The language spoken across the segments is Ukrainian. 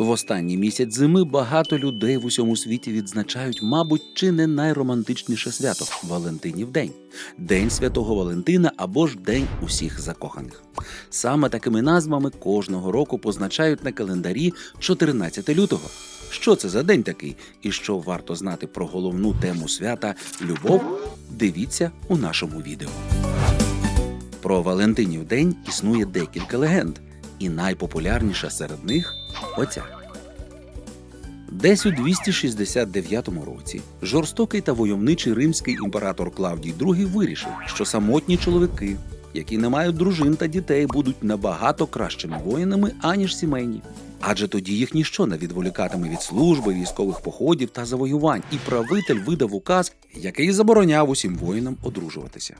В останній місяць зими багато людей в усьому світі відзначають, мабуть, чи не найромантичніше свято Валентинів день, День Святого Валентина або ж День усіх закоханих. Саме такими назвами кожного року позначають на календарі 14 лютого. Що це за день такий, і що варто знати про головну тему свята любов? Дивіться у нашому відео. Про Валентинів день існує декілька легенд, і найпопулярніша серед них оця. Десь у 269 році жорстокий та войовничий римський імператор Клавдій II вирішив, що самотні чоловіки, які не мають дружин та дітей, будуть набагато кращими воїнами, аніж сімейні. Адже тоді їх ніщо не відволікатиме від служби, військових походів та завоювань, і правитель видав указ, який забороняв усім воїнам одружуватися.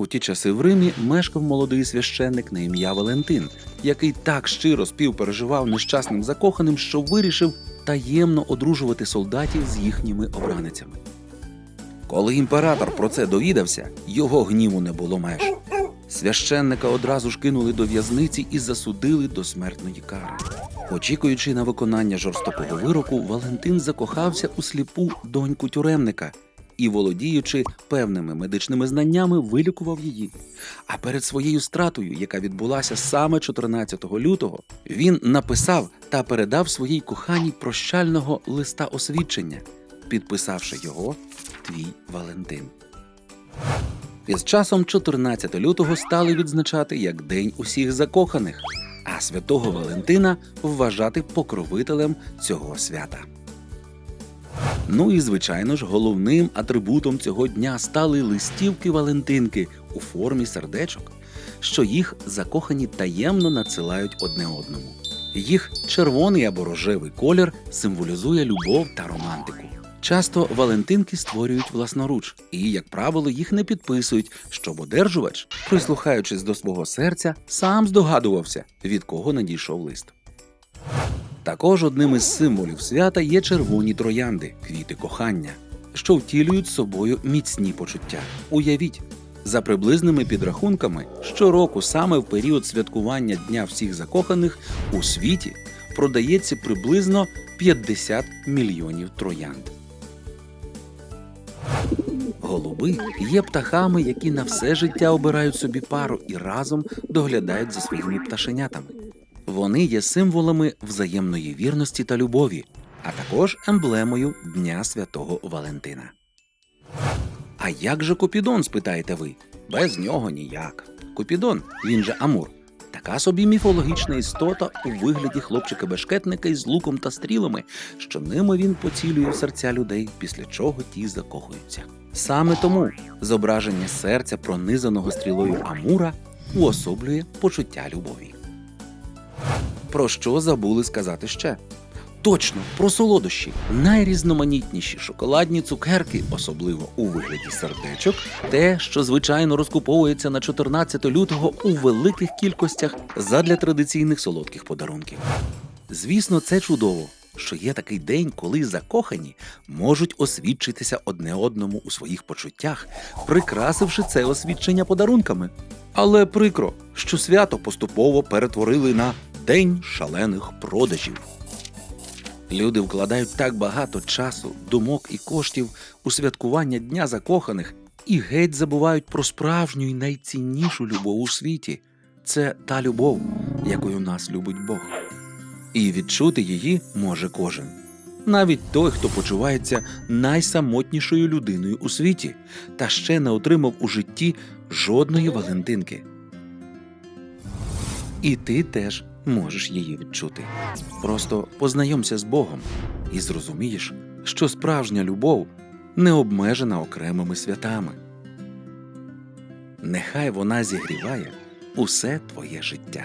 У ті часи в Римі мешкав молодий священник на ім'я Валентин, який так щиро співпереживав нещасним закоханим, що вирішив таємно одружувати солдатів з їхніми обраницями. Коли імператор про це довідався, його гніву не було меж. Священника одразу ж кинули до в'язниці і засудили до смертної кари. Очікуючи на виконання жорстокого вироку, Валентин закохався у сліпу доньку тюремника і, володіючи певними медичними знаннями, вилікував її. А перед своєю стратою, яка відбулася саме 14 лютого, він написав та передав своїй коханій прощального листа освідчення, підписавши його Твій Валентин. Із часом 14 лютого стали відзначати як День усіх закоханих, а святого Валентина вважати покровителем цього свята. Ну і звичайно ж, головним атрибутом цього дня стали листівки Валентинки у формі сердечок, що їх закохані таємно надсилають одне одному. Їх червоний або рожевий колір символізує любов та романтику. Часто Валентинки створюють власноруч, і, як правило, їх не підписують, щоб одержувач, прислухаючись до свого серця, сам здогадувався, від кого надійшов лист. Також одним із символів свята є червоні троянди, квіти кохання, що втілюють собою міцні почуття. Уявіть, за приблизними підрахунками, щороку саме в період святкування Дня всіх закоханих у світі продається приблизно 50 мільйонів троянд. Голуби є птахами, які на все життя обирають собі пару і разом доглядають за своїми пташенятами. Вони є символами взаємної вірності та любові, а також емблемою Дня Святого Валентина. А як же Купідон, спитаєте ви? Без нього ніяк. Купідон, він же Амур, така собі міфологічна істота у вигляді хлопчика-бешкетника із луком та стрілами, що ними він поцілює в серця людей, після чого ті закохуються. Саме тому зображення серця, пронизаного стрілою Амура, уособлює почуття любові. Про що забули сказати ще? Точно, про солодощі. Найрізноманітніші шоколадні цукерки, особливо у вигляді сердечок, те, що звичайно розкуповується на 14 лютого у великих кількостях задля традиційних солодких подарунків. Звісно, це чудово, що є такий день, коли закохані можуть освідчитися одне одному у своїх почуттях, прикрасивши це освідчення подарунками. Але прикро, що свято поступово перетворили на День шалених продажів. Люди вкладають так багато часу, думок і коштів у святкування Дня закоханих і геть забувають про справжню і найціннішу любов у світі. Це та любов, якою нас любить Бог. І відчути її може кожен. Навіть той, хто почувається найсамотнішою людиною у світі та ще не отримав у житті жодної Валентинки. І ти теж можеш її відчути. Просто познайомся з Богом і зрозумієш, що справжня любов не обмежена окремими святами. Нехай вона зігріває усе твоє життя.